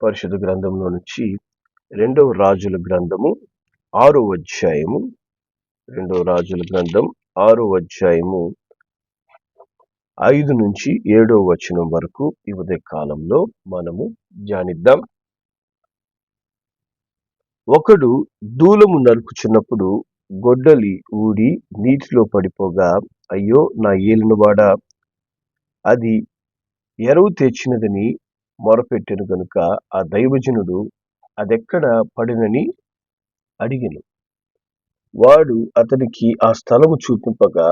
పరిశుద్ధ గ్రంథంలో నుంచి రెండవ రాజుల గ్రంథము ఆరో అధ్యాయము. రెండవ రాజుల గ్రంథం ఆరో అధ్యాయము ఐదు నుంచి ఏడో వచనం వరకు ఈ ఉదయ కాలంలో మనము ధ్యానిద్దాం. ఒకడు దూలము నరుకుచున్నప్పుడు గొడ్డలి ఊడి నీటిలో పడిపోగా అయ్యో నా ఏలినవాడా? అది ఎరవు తెచ్చినదని మొరపెట్టెను గనుక ఆ దైవజనుడు అదెక్కడ పడినని అడిగను. వాడు అతనికి ఆ స్థలము చూపింపగా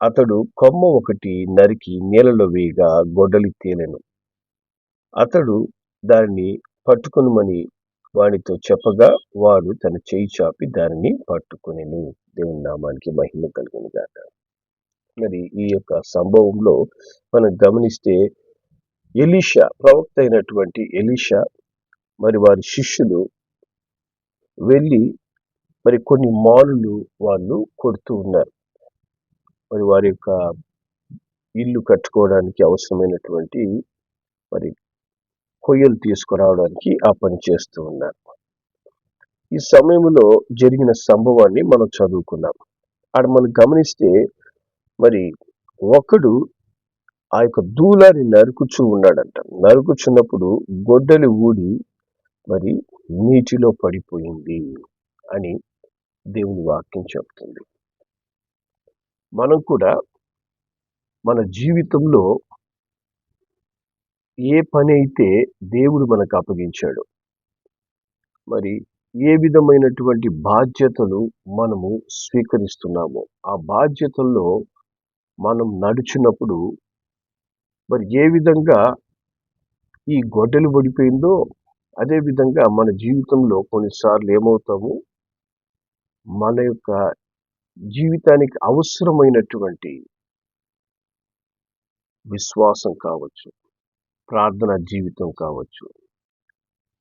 అతడు కొమ్మ ఒకటి నరికి నీళ్ళలో వేయగా గొడ్డలి తేలెను అతడు దానిని పట్టుకొనుమని వానితో చెప్పగా వాడు తన చేయి చాపి దానిని పట్టుకునేను. దేవుని నామానికి మహిమ కలిగిన గాక. మరి ఈ యొక్క సంభవంలో మనం గమనిస్తే ఎలీషా ప్రవక్త అయినటువంటి ఎలీషా మరి వారి శిష్యులు వెళ్ళి మరి కొన్ని మానులు వాళ్ళు కొడుతూ ఉన్నారు. మరి వారి యొక్క ఇల్లు కట్టుకోవడానికి అవసరమైనటువంటి మరి కొయ్యలు తీసుకురావడానికి ఆ పని చేస్తూ ఉన్నారు. ఈ సమయంలో జరిగిన సంభవాన్ని మనం చదువుకున్నాం. ఆడ మనం గమనిస్తే మరి ఒకడు ఆ యొక్క దూలాన్ని నరుకుచూ ఉన్నాడంట. నరుకుచున్నప్పుడు గొడ్డలి ఊడి మరి నీటిలో పడిపోయింది అని దేవుని వాక్యం చెప్తుంది. మనం కూడా మన జీవితంలో ఏ పని అయితే దేవుడు మనకు అప్పగించాడు మరి ఏ విధమైనటువంటి బాధ్యతలు మనము స్వీకరిస్తున్నామో ఆ బాధ్యతల్లో మనం నడుచున్నప్పుడు మరి ఏ విధంగా ఈ గొడ్డలు పడిపోయిందో అదే విధంగా మన జీవితంలో కొన్నిసార్లు ఏమవుతాము? మన యొక్క జీవితానికి అవసరమైనటువంటి విశ్వాసం కావచ్చు ప్రార్థన జీవితం కావచ్చు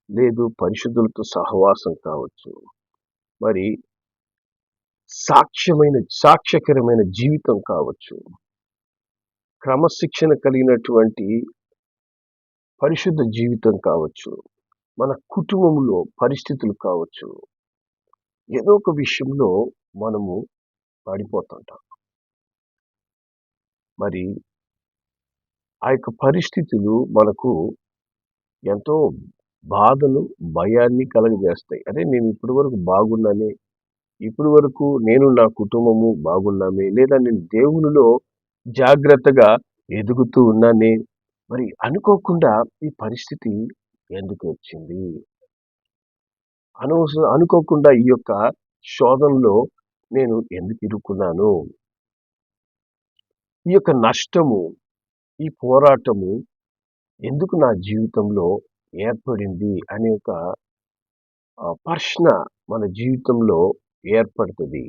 లేదు పరిశుద్ధులతో సహవాసం కావచ్చు మరి సాక్ష్యమైన సాక్ష్యకరమైన జీవితం కావచ్చు. క్రమశిక్షణ కలిగినటువంటి పరిశుద్ధ జీవితం కావచ్చు మన కుటుంబంలో పరిస్థితులు కావచ్చు ఏదో ఒక విషయంలో మనము పడిపోతుంటాం. మరి ఆ యొక్క పరిస్థితులు మనకు ఎంతో బాధను భయాన్ని కలగజేస్తాయి. అదే నేను ఇప్పటి వరకు బాగున్నానే ఇప్పటి వరకు నేను నా కుటుంబము బాగున్నామే లేదా నేను దేవునిలో జాగ్రత్తగా ఎదుగుతూ ఉన్నానే. మరి అనుకోకుండా ఈ పరిస్థితి ఎందుకు వచ్చింది? అనవస అనుకోకుండా ఈ యొక్క శోధనలో నేను ఎందుకు ఇరుక్కున్నాను? ఈ యొక్క నష్టము ఈ పోరాటము ఎందుకు నా జీవితంలో ఏర్పడింది అనే ఒక ప్రశ్న మన జీవితంలో ఏర్పడుతుంది.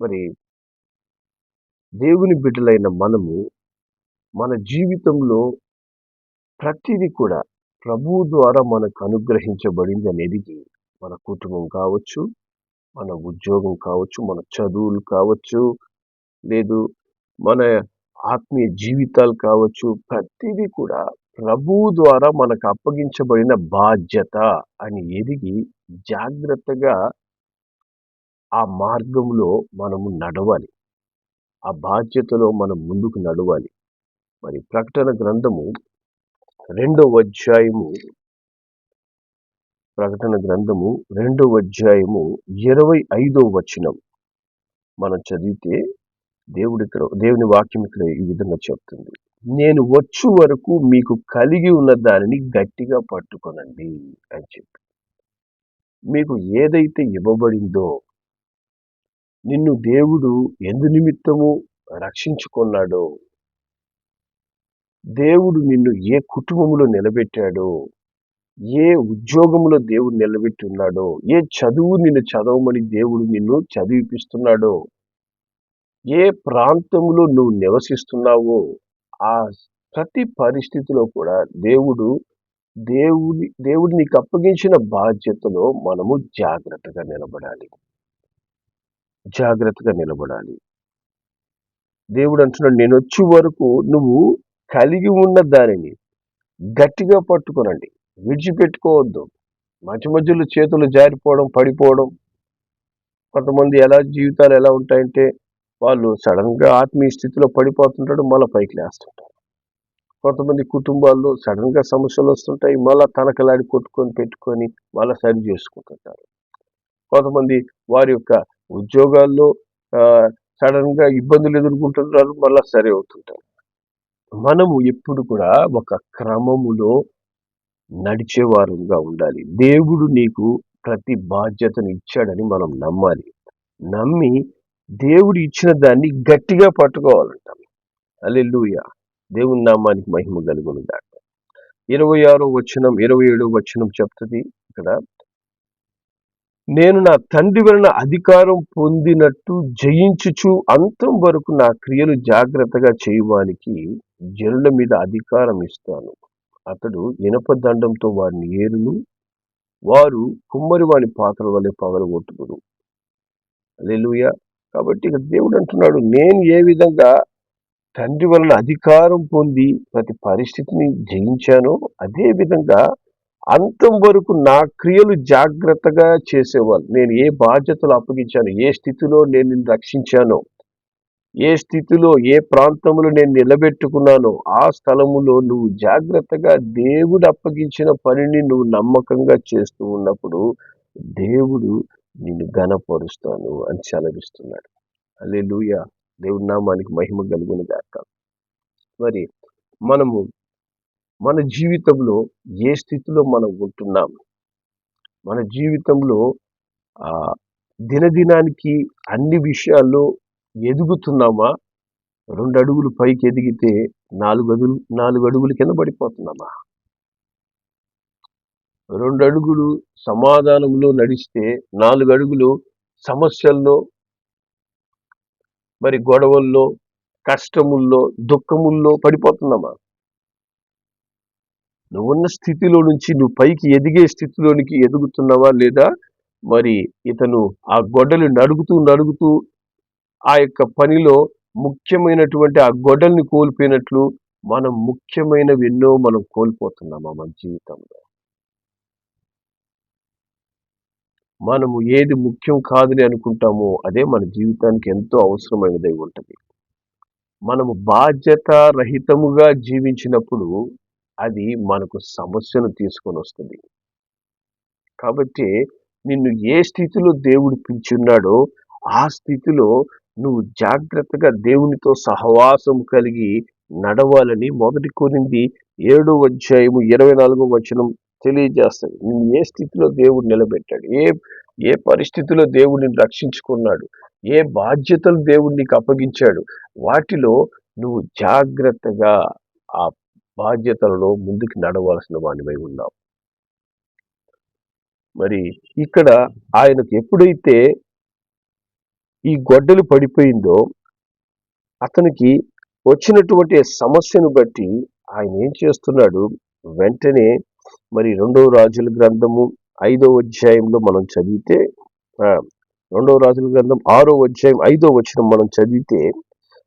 మరి దేవుని బిడ్డలైన మనము మన జీవితంలో ప్రతిదీ కూడా ప్రభువు ద్వారా మనకు అనుగ్రహించబడింది అనేది మన కుటుంబం కావచ్చు మన ఉద్యోగం కావచ్చు మన చదువులు కావచ్చు లేదు మన ఆత్మీయ జీవితాలు కావచ్చు ప్రతిదీ కూడా ప్రభువు ద్వారా మనకు అప్పగించబడిన బాధ్యత అని ఎదిగి జాగ్రత్తగా ఆ మార్గంలో మనము నడవాలి. ఆ బాధ్యతలో మనం ముందుకు నడవాలి. మరి ప్రకటన గ్రంథము రెండవ అధ్యాయము ప్రకటన గ్రంథము రెండవ అధ్యాయము ఇరవై ఐదవ వచనం మనం చదివితే దేవుడి దేవుని వాక్యం ఇక్కడ ఈ విధంగా చెప్తుంది. నేను వచ్చు వరకు మీకు కలిగి ఉన్న దానిని గట్టిగా పట్టుకొనండి అని చెప్పి. మీకు ఏదైతే ఇవ్వబడిందో నిన్ను దేవుడు ఎందు నిమిత్తము రక్షించుకున్నాడో? దేవుడు నిన్ను ఏ కుటుంబంలో నిలబెట్టాడో? ఏ ఉద్యోగంలో దేవుడు నిలబెట్టి ఉన్నాడో ఏ చదువు నిన్ను చదవమని దేవుడు నిన్ను చదివిపిస్తున్నాడో? ఏ ప్రాంతంలో నువ్వు నివసిస్తున్నావో? ఆ ప్రతి పరిస్థితిలో కూడా దేవుడు దేవుడి దేవుడు నీకు అప్పగించిన బాధ్యతలో మనము జాగ్రత్తగా నిలబడాలి. జాగ్రత్తగా నిలబడాలి. దేవుడు అంటున్నాడు నేను వచ్చే వరకు నువ్వు కలిగి ఉన్న దానిని గట్టిగా పట్టుకొనండి. విడిచిపెట్టుకోవద్దు. మధ్య మధ్యలో చేతులు జారిపోవడం పడిపోవడం. కొంతమంది ఎలా జీవితాలు ఎలా ఉంటాయంటే వాళ్ళు సడన్గా ఆత్మీయ స్థితిలో పడిపోతుంటాడు మళ్ళీ పైకి లేస్తుంటారు కొంతమంది కుటుంబాల్లో సడన్గా సమస్యలు వస్తుంటాయి మళ్ళీ తనకలాడి కొట్టుకొని పెట్టుకొని మళ్ళీ సరి చేసుకుంటుంటారు. కొంతమంది వారి యొక్క ఉద్యోగాల్లో సడన్గా ఇబ్బందులు ఎదుర్కొంటున్నారు మళ్ళీ సరి అవుతుంటారు. మనము ఎప్పుడు కూడా ఒక క్రమములో నడిచేవారుగా ఉండాలి. దేవుడు నీకు ప్రతి బాధ్యతను ఇచ్చాడని మనం నమ్మాలి. నమ్మి దేవుడు ఇచ్చిన దాన్ని గట్టిగా పట్టుకోవాలంటాం. అల్లెలుయ దేవుని నామానికి మహిమ కలుగును దాక ఇరవై ఆరో వచనం ఇరవై ఏడో వచనం చెప్తుంది ఇక్కడ. నేను నా తండ్రి వలన అధికారం పొందినట్టు జయించుచు అంతం వరకు నా క్రియలు జాగ్రత్తగా చేయువానికి జనుల మీద అధికారం ఇస్తాను. అతడు ఇనప దండంతో వారిని ఏరును. వారు కుమ్మరి వాని పాత్రల వల్లే పగలగొట్టుకురు అలెలుయ కాబట్టి ఇక దేవుడు అంటున్నాడు నేను ఏ విధంగా తండ్రి వలన అధికారం పొంది ప్రతి పరిస్థితిని జయించానో అదే విధంగా అంతం వరకు నా క్రియలు జాగ్రత్తగా చేసేవాళ్ళు. నేను ఏ బాధ్యతలు అప్పగించాను ఏ స్థితిలో నేను నిన్ను రక్షించానో ఏ స్థితిలో ఏ ప్రాంతంలో నేను నిలబెట్టుకున్నానో ఆ స్థలములో నువ్వు జాగ్రత్తగా దేవుడు అప్పగించిన పనిని నువ్వు నమ్మకంగా చేస్తూ ఉన్నప్పుడు దేవుడు నిన్ను ఘనపరుస్తాను అని సెలవిస్తున్నాడు. అల్లే లూయ దేవుడి నామానికి మహిమ కలుగును గాక. మరి మనము మన జీవితంలో ఏ స్థితిలో మనం ఉంటున్నాం? మన జీవితంలో ఆ దినదినానికి అన్ని విషయాల్లో ఎదుగుతున్నామా? రెండు అడుగులు పైకి ఎదిగితే నాలుగు అడుగులు నాలుగు అడుగులు కింద పడిపోతున్నామా? రెండు అడుగులు సమాధానంలో నడిస్తే నాలుగు అడుగులు సమస్యల్లో మరి గొడవల్లో కష్టముల్లో దుఃఖముల్లో పడిపోతున్నామా? నువ్వున్న స్థితిలో నుంచి నువ్వు పైకి ఎదిగే స్థితిలోనికి ఎదుగుతున్నావా లేదా? మరి ఇతను ఆ గొడ్డలు నడుగుతూ నడుగుతూ ఆ యొక్క పనిలో ముఖ్యమైనటువంటి ఆ గొడ్డల్ని కోల్పోయినట్లు మనం ముఖ్యమైనవి ఎన్నో మనం కోల్పోతున్నామా మన జీవితంలో. మనము ఏది ముఖ్యం కాదని అనుకుంటామో అదే మన జీవితానికి ఎంతో అవసరమైనదై ఉంటుంది. మనము బాధ్యత రహితముగా జీవించినప్పుడు అది మనకు సమస్యను తీసుకొని వస్తుంది. కాబట్టి నిన్ను ఏ స్థితిలో దేవుడు పిలిచున్నాడో ఆ స్థితిలో నువ్వు జాగ్రత్తగా దేవునితో సహవాసం కలిగి నడవాలని మొదటి కొనింది ఏడో అధ్యాయము ఇరవై నాలుగో వచనం తెలియజేస్తుంది. నేను ఏ స్థితిలో దేవుడు నిలబెట్టాడు? ఏ ఏ పరిస్థితిలో దేవుడిని రక్షించుకున్నాడు? ఏ బాధ్యతలు దేవుడు నీకు అప్పగించాడు? వాటిలో నువ్వు జాగ్రత్తగా ఆ బాధ్యతలలో ముందుకు నడవలసిన వాడివై ఉన్నాం. మరి ఇక్కడ ఆయనకు ఎప్పుడైతే ఈ గొడ్డలు పడిపోయిందో అతనికి వచ్చినటువంటి సమస్యను బట్టి ఆయన ఏం చేస్తున్నాడు? వెంటనే మరి రెండవ రాజుల గ్రంథము ఐదో అధ్యాయంలో మనం చదివితే రెండవ రాజుల గ్రంథం ఆరో అధ్యాయం ఐదో వచ్చిన మనం చదివితే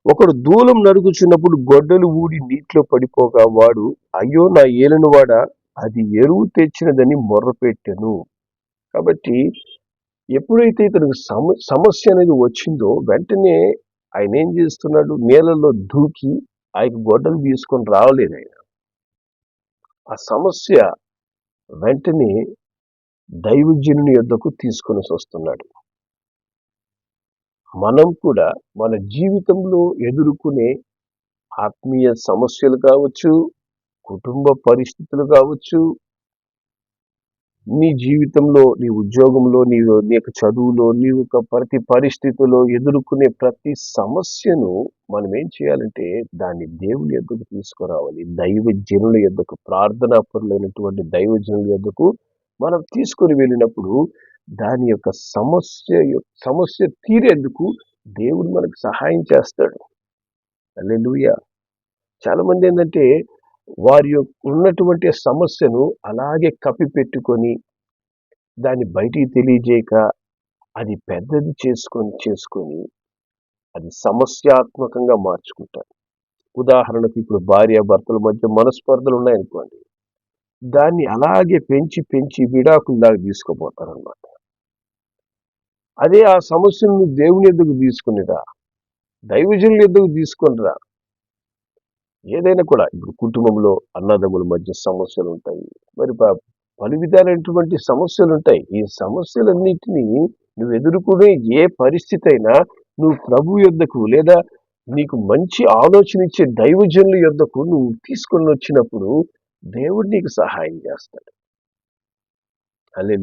ఒకడు దూలం నరుగుచున్నప్పుడు గొడ్డలు ఊడి నీటిలో పడిపోగా వాడు అయ్యో నా ఏలను వాడ అది ఎరువు తెచ్చినదని మొర్రపెట్టెను కాబట్టి ఎప్పుడైతే ఇతనికి సమస్య అనేది వచ్చిందో వెంటనే ఆయన ఏం చేస్తున్నాడు? నీళ్ళలో దూకి ఆయన గొడ్డలు తీసుకొని రావలేదు ఆయన. ఆ సమస్య వెంటనే దైవజనుని యొద్దకు తీసుకొని వస్తున్నాడు. మనం కూడా మన జీవితంలో ఎదుర్కొనే ఆత్మీయ సమస్యలు కావచ్చు కుటుంబ పరిస్థితులు కావచ్చు నీ జీవితంలో నీ ఉద్యోగంలో నీ నీ యొక్క చదువులో నీ యొక్క ప్రతి పరిస్థితిలో ఎదుర్కొనే ప్రతి సమస్యను మనం ఏం చేయాలంటే దాన్ని దేవుని ఎద్దుకు తీసుకురావాలి. దైవ జనుల ఎద్దుకు ప్రార్థనాపరులైనటువంటి దైవ జనుల ఎద్దుకు మనం తీసుకొని వెళ్ళినప్పుడు దాని యొక్క సమస్య సమస్య తీరేందుకు దేవుడు మనకు సహాయం చేస్తాడు. అల్లెలుయ చాలామంది ఏంటంటే వారి ఉన్నటువంటి సమస్యను అలాగే కప్పిపెట్టుకొని దాన్ని బయటికి తెలియజేయక అది పెద్దది చేసుకొని చేసుకొని అది సమస్యాత్మకంగా మార్చుకుంటారు. ఉదాహరణకు ఇప్పుడు భార్య భర్తల మధ్య మనస్పర్ధలు ఉన్నాయనుకోండి. దాన్ని అలాగే పెంచి పెంచి విడాకుల్లాగా తీసుకుపోతారనమాట అదే ఆ సమస్యను దేవుని ఎందుకు తీసుకునిరా దైవజనులు ఎద్దుకు తీసుకునిరా ఏదైనా కూడా ఇప్పుడు కుటుంబంలో అన్నదమ్ముల మధ్య సమస్యలు ఉంటాయి మరి పలు విధాలైనటువంటి సమస్యలు ఉంటాయి ఈ సమస్యలన్నింటినీ నువ్వు ఎదుర్కొనే ఏ పరిస్థితి అయినా నువ్వు ప్రభు యొద్దకు లేదా నీకు మంచి ఆలోచన ఇచ్చే దైవజనుల యొద్దకు నువ్వు తీసుకొని వచ్చినప్పుడు దేవుడు నీకు సహాయం చేస్తాడు. అలే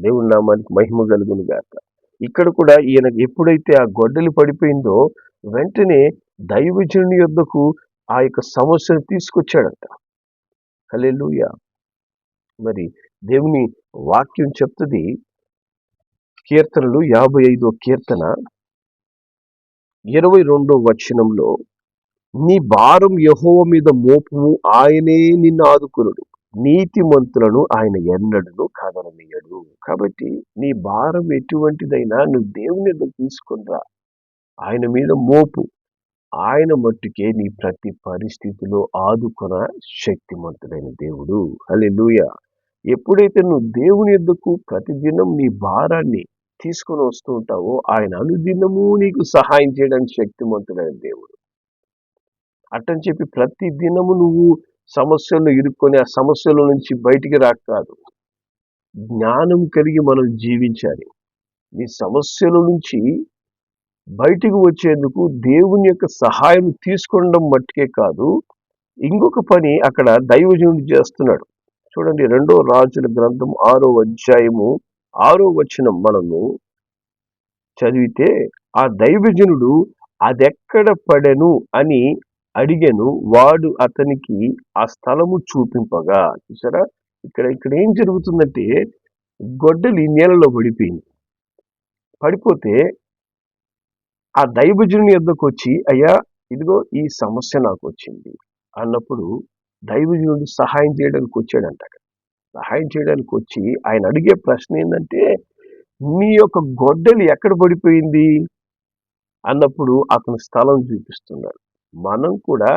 దేవుడి నామానికి మహిమ కలుగును గాక. ఇక్కడ కూడా ఈయన ఎప్పుడైతే ఆ గొడ్డలి పడిపోయిందో వెంటనే దైవజనుని యొద్దకు ఆ యొక్క సమస్యను తీసుకొచ్చాడంట. హలే మరి దేవుని వాక్యం చెప్తుంది. కీర్తనలు యాభై ఐదో కీర్తన ఇరవై రెండో వచనంలో నీ భారం యహోవ మీద మోపుము ఆయనే నిన్ను ఆదుకునుడు. నీతిమంతులను ఆయన ఎన్నడను కదలనీయడు. కాబట్టి నీ భారం ఎటువంటిదైనా నువ్వు దేవుని మీద తీసుకునిరా ఆయన మీద మోపు. ఆయన మట్టుకే నీ ప్రతి పరిస్థితిలో ఆదుకున్న శక్తిమంతుడైన దేవుడు. హలెలుయ ఎప్పుడైతే నువ్వు దేవుని ఎద్దుకు ప్రతిదినం నీ భారాన్ని తీసుకొని వస్తూ ఉంటావో ఆయన అనుదినము నీకు సహాయం చేయడానికి శక్తిమంతుడైన దేవుడు. అట్టని చెప్పి ప్రతి దినము నువ్వు సమస్యలను ఇరుక్కొని ఆ సమస్యల నుంచి బయటికి రాక కాదు. జ్ఞానం కలిగి మనం జీవించాలి. నీ సమస్యల నుంచి బయటికి వచ్చేందుకు దేవుని యొక్క సహాయం తీసుకోవడం మట్టుకే కాదు. ఇంకొక పని అక్కడ దైవజనుడు చేస్తున్నాడు. చూడండి రెండో రాజుల గ్రంథం ఆరో అధ్యాయము ఆరో వచనం మనము చదివితే ఆ దైవజనుడు అదెక్కడ పడెను అని అడిగాను వాడు అతనికి ఆ స్థలము చూపింపగా. చూసారా ఇక్కడ ఇక్కడ ఏం జరుగుతుందంటే గొడ్డలి నీళ్ళలో పడిపోయింది. పడిపోతే ఆ దైవజనుని యొద్దకు వచ్చి అయ్యా ఇదిగో ఈ సమస్య నాకు వచ్చింది అన్నప్పుడు దైవజనుడు సహాయం చేయడానికి వచ్చాడంట సహాయం చేయడానికి వచ్చి ఆయన అడిగే ప్రశ్న ఏంటంటే నీ యొక్క గొడ్డలి ఎక్కడ పడిపోయింది? అన్నప్పుడు అతను స్థలం చూపిస్తున్నాడు. మనం కూడా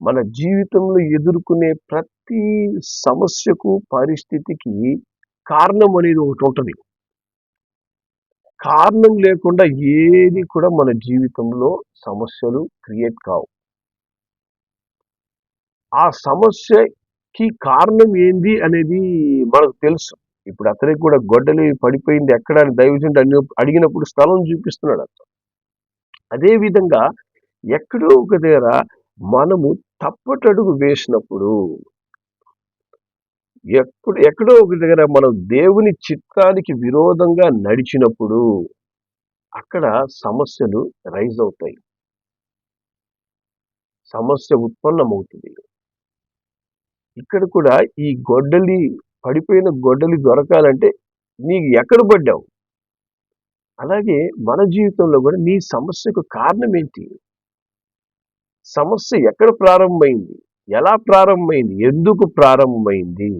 మన జీవితంలో ఎదుర్కొనే ప్రతి సమస్యకు పరిస్థితికి కారణం అనేది ఒకటి ఉంటుంది. కారణం లేకుండా ఏది కూడా మన జీవితంలో సమస్యలు క్రియేట్ కావు. ఆ సమస్యకి కారణం ఏంది అనేది మనకు తెలుసు. ఇప్పుడు అతనికి కూడా గొడ్డలి పడిపోయింది ఎక్కడ దైవజండి అడిగినప్పుడు స్థలం చూపిస్తున్నాడు అతను. అదేవిధంగా ఎక్కడో ఒక దగ్గర మనము తప్పటడుగు వేసినప్పుడు ఎప్పుడు ఎక్కడో ఒక దగ్గర మనం దేవుని చిత్తానికి విరోధంగా నడిచినప్పుడు అక్కడ సమస్యలు రైజ్ అవుతాయి. సమస్య ఉత్పన్నమవుతుంది. ఇక్కడ కూడా ఈ గొడ్డలి పడిపోయిన గొడ్డలి దొరకాలంటే నీకు ఎక్కడ పడ్డావు? అలాగే మన జీవితంలో కూడా నీ సమస్యకు కారణం ఏంటి? సమస్య ఎక్కడ ప్రారంభమైంది? ఎలా ప్రారంభమైంది? ఎందుకు ప్రారంభమైంది?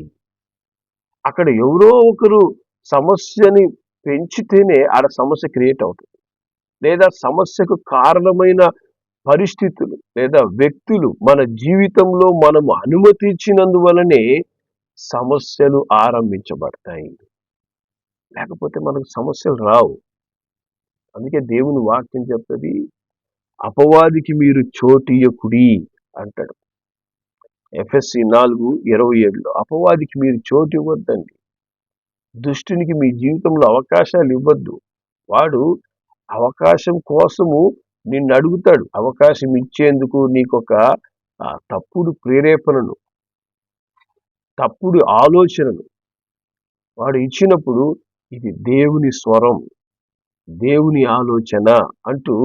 అక్కడ ఎవరో ఒకరు సమస్యని పెంచితేనే ఆడ సమస్య క్రియేట్ అవుతుంది. లేదా సమస్యకు కారణమైన పరిస్థితులు లేదా వ్యక్తులు మన జీవితంలో మనము అనుమతించినందువలనే సమస్యలు ఆరంభించబడతాయి. లేకపోతే మనకు సమస్యలు రావు. అందుకే దేవుని వాక్యం చెప్తుంది అపవాదికి మీరు చోటియకుడి అంటాడు. ఎఫ్ఎస్సి నాలుగు ఇరవై ఏడులో అపవాదికి మీరు చోటు ఇవ్వద్దండి దుష్టునికి మీ జీవితంలో అవకాశాలు ఇవ్వద్దు. వాడు అవకాశం కోసము నిన్ను అడుగుతాడు. అవకాశం ఇచ్చేందుకు నీకొక ఒక తప్పుడు ప్రేరేపణను తప్పుడు ఆలోచనను. వాడు ఇచ్చినప్పుడు ఇది దేవుని స్వరం దేవుని ఆలోచన అంటూ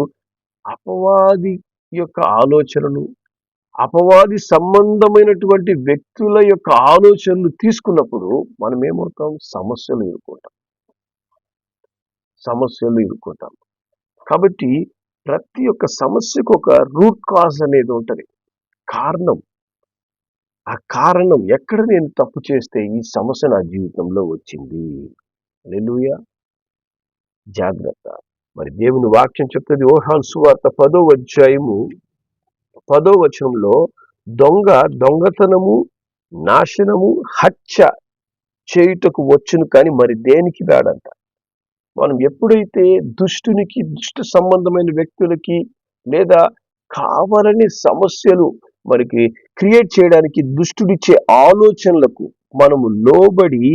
అపవాది యొక్క ఆలోచనలు అపవాది సంబంధమైనటువంటి వ్యక్తుల యొక్క ఆలోచనలు తీసుకున్నప్పుడు మనం ఏమవుతాం? సమస్యలు ఎదుర్కొంటాం. సమస్యలు ఎదుర్కొంటాం. కాబట్టి ప్రతి ఒక్క సమస్యకు ఒక రూట్ కాజ్ అనేది ఉంటుంది. కారణం. ఆ కారణం ఎక్కడ నేను తప్పు చేస్తే ఈ సమస్య నా జీవితంలో వచ్చింది? హల్లెలూయా. జాగ్రత్త. మరి దేవుని వాక్యం చెప్తుంది ఓహాన్ సువార్త పదో అధ్యాయము పదో వచనంలో దొంగ దొంగతనము నాశనము హత్య చేయుటకు వచ్చును కానీ మరి దేనికి రాడంట మనం ఎప్పుడైతే దుష్టునికి దుష్ట సంబంధమైన వ్యక్తులకి లేదా కావాలని సమస్యలు మనకి క్రియేట్ చేయడానికి దుష్టుడిచ్చే ఆలోచనలకు మనము లోబడి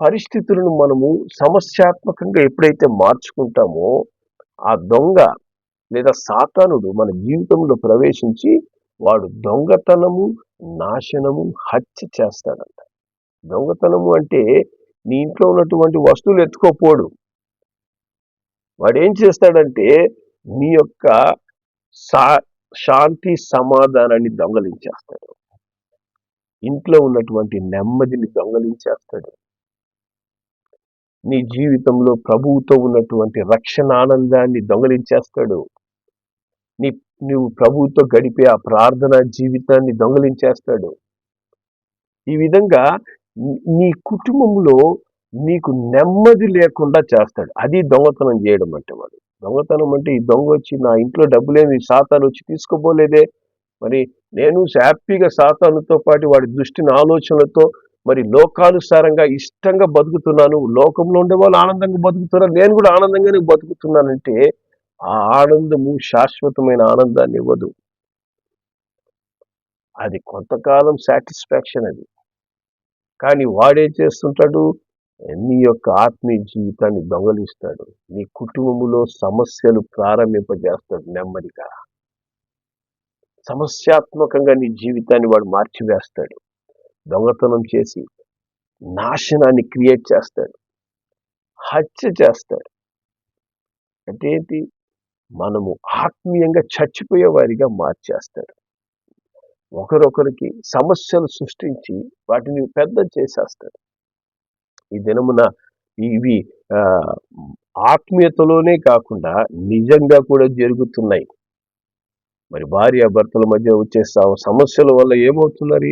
పరిస్థితులను మనము సమస్యాత్మకంగా ఎప్పుడైతే మార్చుకుంటామో ఆ దొంగ లేదా సాతానుడు మన జీవితంలో ప్రవేశించి వాడు దొంగతనము నాశనము హత్య చేస్తాడంట. దొంగతనము అంటే నీ ఇంట్లో ఉన్నటువంటి వస్తువులు ఎత్తుకోపోడు. వాడు ఏం చేస్తాడంటే నీ యొక్క సా శాంతి సమాధానాన్ని దొంగలించేస్తాడు. ఇంట్లో ఉన్నటువంటి నెమ్మదిని దొంగలించేస్తాడు. నీ జీవితంలో ప్రభువుతో ఉన్నటువంటి రక్షణ ఆనందాన్ని దొంగలించేస్తాడు. నీ నువ్వు ప్రభువుతో గడిపే ఆ ప్రార్థన జీవితాన్ని దొంగలించేస్తాడు. ఈ విధంగా నీ- కుటుంబంలో నీకు నెమ్మది లేకుండా చేస్తాడు. అది దొంగతనం చేయడం అంటే వాడు. దొంగతనం అంటే ఈ దొంగ వచ్చి నా ఇంట్లో డబ్బులేమి సాతాను వచ్చి తీసుకోబోలేదే. మరి నేను హ్యాపీగా సాతానుతో పాటు వాడి దృష్టిని ఆలోచనలతో మరి లోకానుసారంగా ఇష్టంగా బతుకుతున్నాను లోకంలో ఉండే వాళ్ళు ఆనందంగా బతుకుతున్నారు నేను కూడా ఆనందంగానే బతుకుతున్నానంటే ఆ ఆనందము శాశ్వతమైన ఆనందాన్ని ఇవ్వదు. అది కొంతకాలం సాటిస్ఫాక్షన్ అది. కానీ వాడేం చేస్తుంటాడు? నీ యొక్క ఆత్మీయ జీవితాన్ని దొంగలిస్తాడు. నీ కుటుంబంలో సమస్యలు ప్రారంభింపజేస్తాడు నెమ్మదిగా. సమస్యాత్మకంగా నీ జీవితాన్ని వాడు మార్చివేస్తాడు. దొంగతనం చేసి నాశనాన్ని క్రియేట్ చేస్తాడు. హత్య చేస్తాడు. అంటే ఏంటి? మనము ఆత్మీయంగా చచ్చిపోయే వారిగా మార్చేస్తాడు. ఒకరొకరికి సమస్యలు సృష్టించి వాటిని పెద్ద చేసేస్తాడు. ఈ దినమున ఇవి ఆత్మీయతలోనే కాకుండా నిజంగా కూడా జరుగుతున్నాయి. మరి భార్య భర్తల మధ్య వచ్చే సమస్యల వల్ల ఏమవుతున్నారు?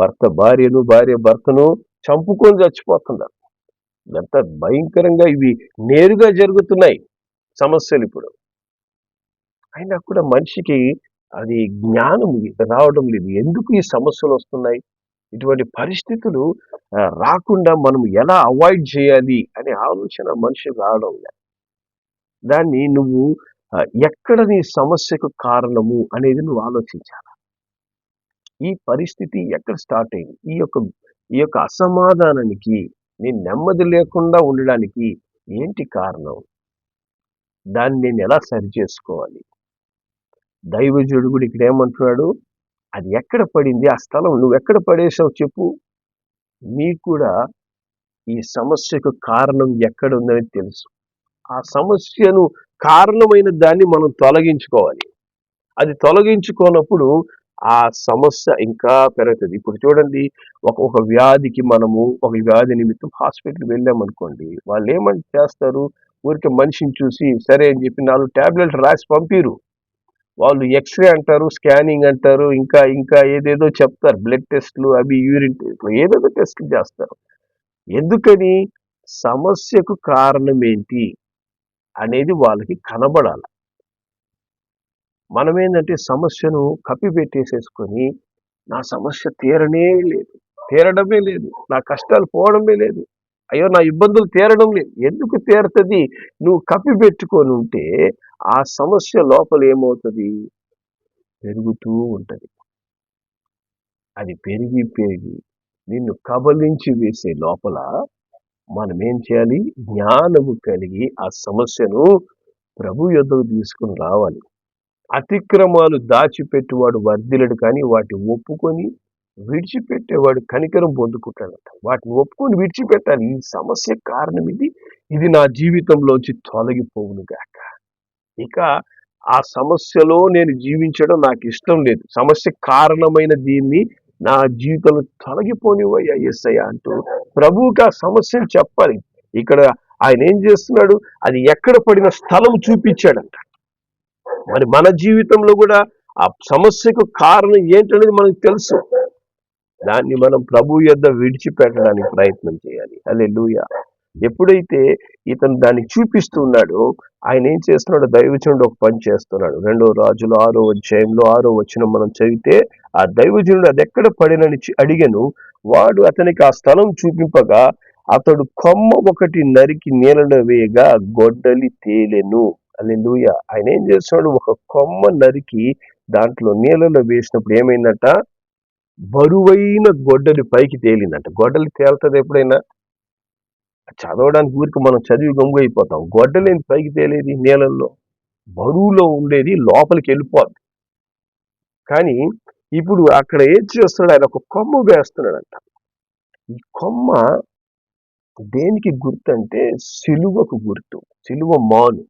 భర్త భార్యను భార్య భర్తను చంపుకొని చచ్చిపోతున్నారు. ఎంత భయంకరంగా ఇవి నేరుగా జరుగుతున్నాయి సమస్యలు ఇప్పుడు. అయినా కూడా మనిషికి అది జ్ఞానం రావడం లేదు. ఎందుకు ఈ సమస్యలు వస్తున్నాయి? ఇటువంటి పరిస్థితులు రాకుండా మనం ఎలా అవాయిడ్ చేయాలి అనే ఆలోచన మనిషికి రావడం లేదు. దాన్ని నువ్వు ఎక్కడ నీ సమస్యకు కారణము అనేది నువ్వు ఆలోచించాలి? ఈ పరిస్థితి ఎక్కడ స్టార్ట్ అయింది? ఈ యొక్క ఈ యొక్క అసమాధానానికి నేను నెమ్మది లేకుండా ఉండడానికి ఏంటి కారణం? దాన్ని నేను ఎలా సరి చేసుకోవాలి? దైవజుడు కూడా ఇక్కడ ఏమంటున్నాడు? అది ఎక్కడ పడింది? ఆ స్థలం నువ్వు ఎక్కడ పడేసావు చెప్పు. నీకు కూడా ఈ సమస్యకు కారణం ఎక్కడ ఉందని తెలుసు. ఆ సమస్యను కారణమైన దాన్ని మనం తొలగించుకోవాలి. అది తొలగించుకోనప్పుడు ఆ సమస్య ఇంకా పెరుగుతుంది. ఇప్పుడు చూడండి ఒక ఒక వ్యాధికి మనము ఒక వ్యాధి నిమిత్తం హాస్పిటల్కి వెళ్ళామనుకోండి వాళ్ళు ఏమని చేస్తారు? ఊరికే మనిషిని చూసి సరే అని చెప్పి నాలుగు ట్యాబ్లెట్ రాసి పంపిరు. వాళ్ళు ఎక్స్రే అంటారు స్కానింగ్ అంటారు ఇంకా ఇంకా ఏదేదో చెప్తారు. బ్లడ్ టెస్ట్లు అవి యూరిన్ టెస్ట్లు ఏదేదో టెస్ట్లు చేస్తారు. ఎందుకని? సమస్యకు కారణం ఏంటి? అనేది వాళ్ళకి కనబడాలి. మనం ఏంటంటే సమస్యను కప్పిపెట్టేసేసుకొని నా సమస్య తీరనే లేదు. తీరడమే లేదు. నా కష్టాలు పోవడమే లేదు. అయ్యో నా ఇబ్బందులు తీరడం లేదు. ఎందుకు తీరుతుంది? నువ్వు కప్పిపెట్టుకొని ఉంటే ఆ సమస్య లోపల ఏమవుతుంది పెరుగుతూ ఉంటుంది. అది పెరిగి పెరిగి నిన్ను కబలించి వేసే లోపల మనం ఏం చేయాలి? జ్ఞానము కలిగి ఆ సమస్యను ప్రభు యొద్దకు తీసుకుని రావాలి. అతిక్రమాలు దాచిపెట్టువాడు వర్ధిలడు కానీ వాటిని ఒప్పుకొని విడిచిపెట్టేవాడు కనికరం పొందుకుంటాడట వాటిని ఒప్పుకొని విడిచిపెట్టాలి. ఈ సమస్య కారణం ఇది. ఇది నా జీవితంలోంచి తొలగిపోవును గాక. ఇక ఆ సమస్యలో నేను జీవించడం నాకు ఇష్టం లేదు. సమస్య కారణమైన దీన్ని నా జీవితంలో తొలగిపోనివయ్యా ఎస్ఐ అంటూ ప్రభువుకి ఆ సమస్యను చెప్పాలి. ఇక్కడ ఆయన ఏం చేస్తున్నాడు? అది ఎక్కడ పడిన స్థలం చూపించాడంట. మరి మన జీవితంలో కూడా ఆ సమస్యకు కారణం ఏంటనేది మనకు తెలుసు. దాన్ని మనం ప్రభు యొద్ద విడిచిపెట్టడానికి ప్రయత్నం చేయాలి. అలే ఎప్పుడైతే ఇతను దాన్ని చూపిస్తున్నాడో ఆయన ఏం చేస్తున్నాడు? దైవజనుడు ఒక పని చేస్తున్నాడు. రెండో రాజులు ఆరో అధ్యాయంలో ఆరో వచ్చిన మనం చదివితే ఆ దైవజనుడు అది ఎక్కడ పడినని అడిగాను. వాడు అతనికి ఆ స్థలం చూపింపగా అతడు కొమ్మ ఒకటి నరికి నీళ్ళలో వేయగా గొడ్డలి తేలెను. అల్లెలుయ ఆయన ఏం చేస్తున్నాడు ఒక కొమ్మ నరికి దాంట్లో నీళ్ళలో వేసినప్పుడు ఏమైందట? బరువైన గొడ్డలి పైకి తేలిందంట. గొడ్డలి తేలుతుంది ఎప్పుడైనా? చదవడానికి ఊరికి మనం చదివి గమ్ము అయిపోతాం గొడ్డలేని పైకి తేలేది నీళ్ళల్లో? బరువులో ఉండేది లోపలికి వెళ్ళిపోద్ది. కానీ ఇప్పుడు అక్కడ ఏం చేస్తున్నాడు ఆయన ఒక కొమ్మ వేస్తున్నాడంట. ఈ కొమ్మ దేనికి గుర్తు అంటే సిలువకు గుర్తు. సిలువ మాను.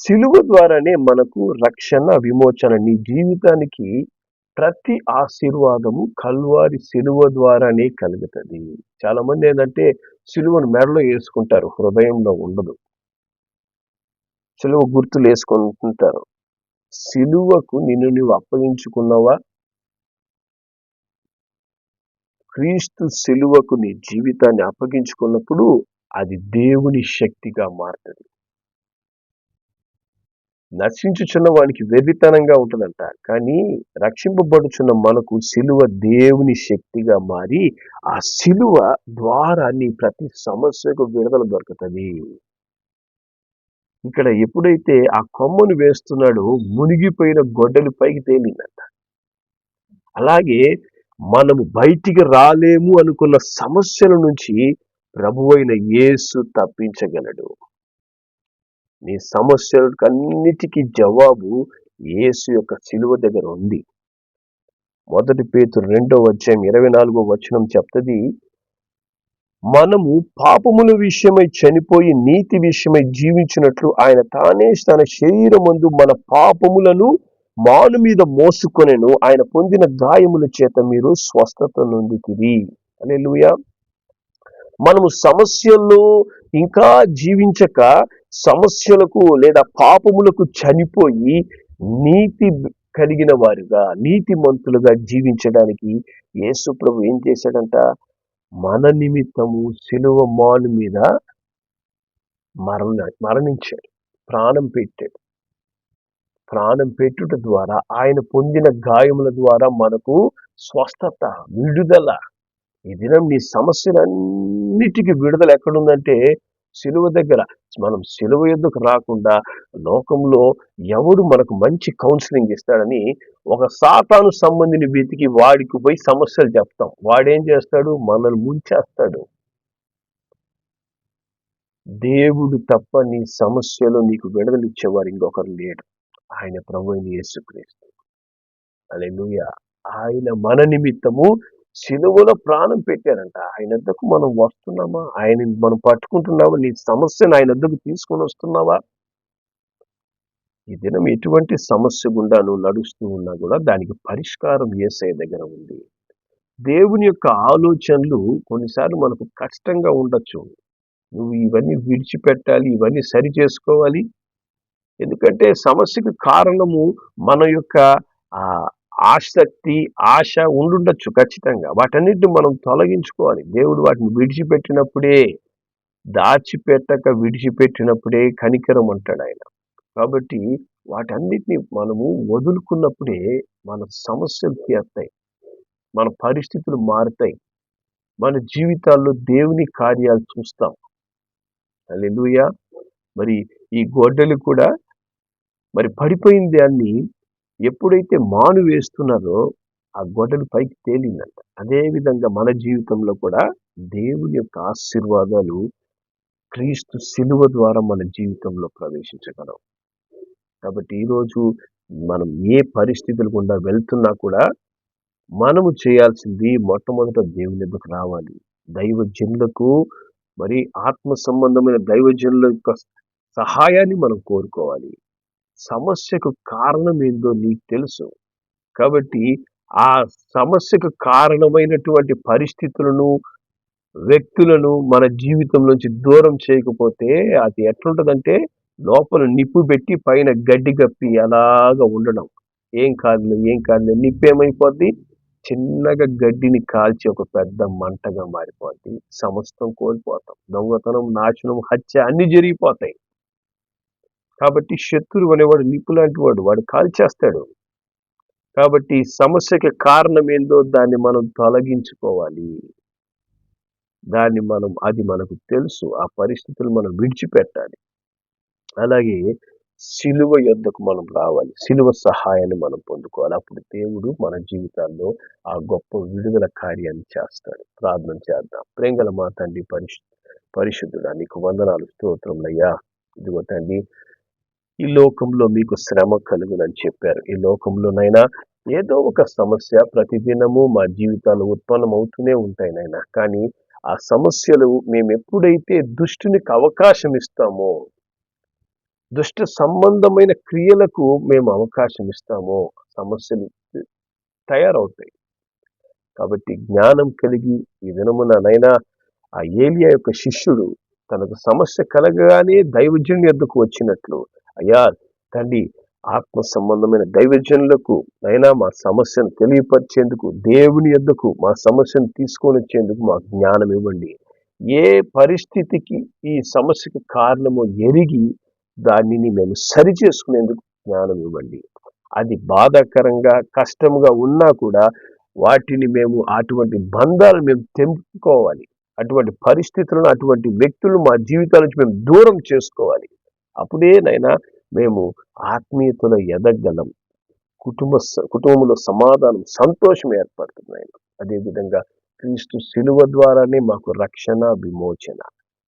సిలువ ద్వారానే మనకు రక్షణ విమోచన. నీ జీవితానికి ప్రతి ఆశీర్వాదము కల్వారి సిలువ ద్వారానే కలుగుతుంది. చాలా మంది ఏంటంటే సిలువను మెడలో వేసుకుంటారు హృదయంలో ఉండదు. సిలువ గుర్తులు వేసుకుంటుంటారు. సిలువకు నిన్ను నువ్వు అప్పగించుకున్నావా? క్రీస్తు సిలువకు నీ జీవితాన్ని అప్పగించుకున్నప్పుడు అది దేవుని శక్తిగా మారుతుంది. నశించుచున్న వానికి వెర్రితనంగా ఉంటుందంట. కానీ రక్షింపబడుచున్న మనకు సిలువ దేవుని శక్తిగా మారి ఆ సిలువ ద్వారా నీ ప్రతి సమస్యకు విడుదల దొరుకుతుంది. ఇక్కడ ఎప్పుడైతే ఆ కొమ్మను వేస్తున్నాడో మునిగిపోయిన గొడ్డలు పైకి తేలిందంట. అలాగే మనము బయటికి రాలేము అనుకున్న సమస్యల నుంచి ప్రభువైన యేసు తప్పించగలడు. నీ సమస్యలకన్నిటికీ జవాబు యేసు యొక్క శిలువ దగ్గర ఉంది. మొదటి పేతురు రెండో అధ్యాయం ఇరవై నాలుగో వచనం చెప్తది మనము పాపముల విషయమై చనిపోయి నీతి విషయమై జీవించినట్లు ఆయన తానే తన శరీరమందు మన పాపములను మాను మీద మోసుకొనెను. ఆయన పొందిన గాయముల చేత మీరు స్వస్థత నొందితిరి. అలెలుయా మనము సమస్యల్లో ఇంకా జీవించక సమస్యలకు లేదా పాపములకు చనిపోయి నీతి కలిగిన వారుగా నీతిమంతులుగా జీవించడానికి యేసు ప్రభు ఏం చేశాడంట? మన నిమిత్తము సిలువ మాను మీద మరణ మరణించాడు. ప్రాణం పెట్టాడు. ప్రాణం పెట్టుట ద్వారా ఆయన పొందిన గాయముల ద్వారా మనకు స్వస్థత విడుదల. ఈ దినం నీ సమస్యలన్నిటికీ విడుదల ఎక్కడుందంటే సిలువ దగ్గర. మనం సిలువ ఎందుకు రాకుండా లోకంలో ఎవడు మనకు మంచి కౌన్సిలింగ్ ఇస్తాడని ఒక సాతాను సంబంధిని వెతికి వాడికి పోయి సమస్యలు చెప్తాం. వాడేం చేస్తాడు? మనల్ని ముంచేస్తాడు. దేవుడు తప్ప నీ సమస్యలో నీకు విడుదలిచ్చేవారు ఇంకొకరు లేడు ఆయన ప్రభు యేసుక్రీస్తు. అలెలుయ ఆయన మన నిమిత్తము సిలువలో ప్రాణం పెట్టారంట. ఆయన వద్దకు మనం వస్తున్నామా? ఆయన మనం పట్టుకుంటున్నామా? నీ సమస్యను ఆయన వద్దకు తీసుకొని వస్తున్నావా? ఈ దినం ఎటువంటి సమస్య గుండా నువ్వు నడుస్తూ ఉన్నా కూడా దానికి పరిష్కారం ఏసఐ దగ్గర ఉంది. దేవుని యొక్క ఆలోచనలు కొన్నిసార్లు మనకు కష్టంగా ఉండొచ్చు. నువ్వు ఇవన్నీ విడిచిపెట్టాలి ఇవన్నీ సరి చేసుకోవాలి. ఎందుకంటే సమస్యకు కారణము మన యొక్క ఆ ఆసక్తి ఆశ ఉండుండొచ్చు ఖచ్చితంగా. వాటన్నిటిని మనం తొలగించుకోవాలి. దేవుడు వాటిని విడిచిపెట్టినప్పుడే దాచిపెట్టక విడిచిపెట్టినప్పుడే కనికరం అంటాడు ఆయన. కాబట్టి వాటన్నిటిని మనము వదులుకున్నప్పుడే మన సమస్యలు తీరుతాయి. మన పరిస్థితులు మారుతాయి. మన జీవితాల్లో దేవుని కార్యాలు చూస్తాం. అల్లెలుయ మరి ఈ గొడ్డలు కూడా మరి పడిపోయిన దాన్ని ఎప్పుడైతే మాను వేస్తున్నారో ఆ గొడ్డలు పైకి తేలిందంట. అదేవిధంగా మన జీవితంలో కూడా దేవుని యొక్క ఆశీర్వాదాలు క్రీస్తు శిలువ ద్వారా మన జీవితంలో ప్రవేశించగలం కాబట్టి ఈరోజు మనం ఏ పరిస్థితులు గుండా వెళ్తున్నా కూడా మనము చేయాల్సింది మొట్టమొదట దేవుని దగ్గరకు రావాలి. దైవజనులకు మరి ఆత్మ సంబంధమైన దైవజనుల యొక్క సహాయాన్ని మనం కోరుకోవాలి. సమస్యకు కారణం ఏందో నీకు తెలుసు. కాబట్టి ఆ సమస్యకు కారణమైనటువంటి పరిస్థితులను వ్యక్తులను మన జీవితం నుంచి దూరం చేయకపోతే అది ఎట్లుంటుందంటే లోపల నిప్పు పెట్టి పైన గడ్డి కప్పి అలాగ ఉండడం. ఏం కాదులే ఏం కాదులే నిప్పు ఏమైపోద్ది చిన్నగా గడ్డిని కాల్చి ఒక పెద్ద మంటగా మారిపోద్ది. సమస్తం కోల్పోతాం. దొంగతనం నాశనం హత్య అన్ని జరిగిపోతాయి. కాబట్టి శత్రువు అనేవాడు నిప్పు లాంటి వాడు వాడు కాల్చేస్తాడు కాబట్టి సమస్యకి కారణం ఏందో దాన్ని మనం తొలగించుకోవాలి. దాన్ని మనం అది మనకు తెలుసు. ఆ పరిస్థితులు మనం విడిచిపెట్టాలి. అలాగే సిలువ యొద్దకు మనం రావాలి. సిలువ సహాయాన్ని మనం పొందుకోవాలి. అప్పుడు దేవుడు మన జీవితాల్లో ఆ గొప్ప విడుదల కార్యాన్ని చేస్తాడు. ప్రార్థన చేద్దాం. ప్రేంగల మా తండ్రి పరిశు పరిశుద్ధుడా నీకు వందనాలు స్తోత్రంలయ్యా ఇదిగో తండ్రి ఈ లోకంలో మీకు శ్రమ కలుగునని చెప్పారు. ఈ లోకంలోనైనా ఏదో ఒక సమస్య ప్రతిదినము మా జీవితాలు ఉత్పన్నం అవుతూనే ఉంటాయి నాయన. కానీ ఆ సమస్యలు మేము ఎప్పుడైతే దుష్టునికి అవకాశం ఇస్తామో దుష్ట సంబంధమైన క్రియలకు మేము అవకాశం ఇస్తామో సమస్యలు తయారవుతాయి. కాబట్టి జ్ఞానం కలిగి ఈ దినముననైనా ఆ ఏలియా యొక్క శిష్యుడు తనకు సమస్య కలగగానే దైవజుని ఎద్దుకు వచ్చినట్లు అయ్యా తండ్రి ఆత్మ సంబంధమైన దైవజనులకు అయినా మా సమస్యను తెలియపరిచేందుకు దేవుని ఎద్దకు మా సమస్యను తీసుకొని వచ్చేందుకు మా జ్ఞానం ఇవ్వండి. ఏ పరిస్థితికి ఈ సమస్యకు కారణమో ఎరిగి దానిని మేము సరి చేసుకునేందుకు జ్ఞానం ఇవ్వండి. అది బాధాకరంగా కష్టంగా ఉన్నా కూడా వాటిని మేము అటువంటి బంధాలు మేము తెంపుకోవాలి. అటువంటి పరిస్థితులను అటువంటి వ్యక్తులు మా జీవితాల నుంచి మేము దూరం చేసుకోవాలి. అప్పుడే నైనా మేము ఆత్మీయతలో ఎదగలం కుటుంబ కుటుంబంలో సమాధానం సంతోషం ఏర్పడుతుంది ఆయన అదేవిధంగా క్రీస్తు శిలువ ద్వారానే మాకు రక్షణ విమోచన.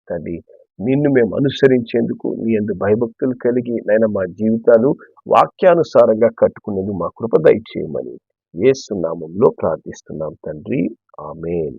తండ్రి నిన్ను మేము అనుసరించేందుకు నీ ఎందు భయభక్తులు కలిగి నైనా మా జీవితాలు వాక్యానుసారంగా కట్టుకునేందుకు మా కృప దయచేయమని ఏసునామంలో ప్రార్థిస్తున్నాం తండ్రి. ఆమెన్.